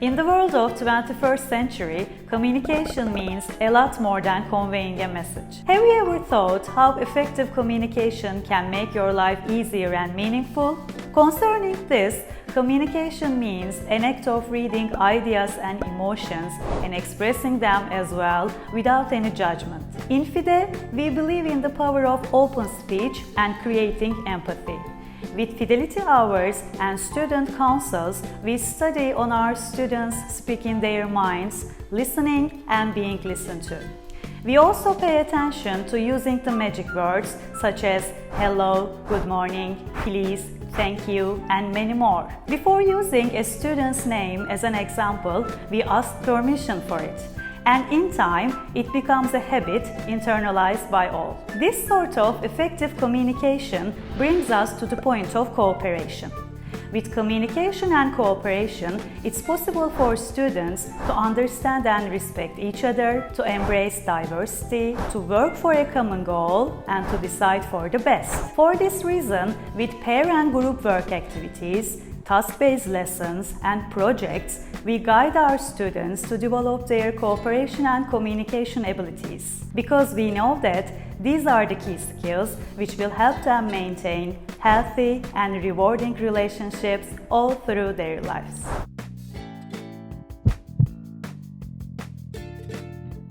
In the world of 21st century, communication means a lot more than conveying a message. Have you ever thought how effective communication can make your life easier and meaningful? Concerning this, communication means an act of reading ideas and emotions and expressing them as well without any judgment. In FIDE, we believe in the power of open speech and creating empathy. With Fidelity Hours and student councils, we study on our students speaking their minds, listening and being listened to. We also pay attention to using the magic words such as hello, good morning, please, thank you, and many more. Before using a student's name as an example, we ask permission for it and in time it becomes a habit internalized by all. This sort of effective communication brings us to the point of cooperation. With communication and cooperation, it's possible for students to understand and respect each other, to embrace diversity, to work for a common goal, and to decide for the best. For this reason, with pair and group work activities, task-based lessons and projects, we guide our students to develop their cooperation and communication abilities. Because we know that these are the key skills which will help them maintain healthy and rewarding relationships all through their lives.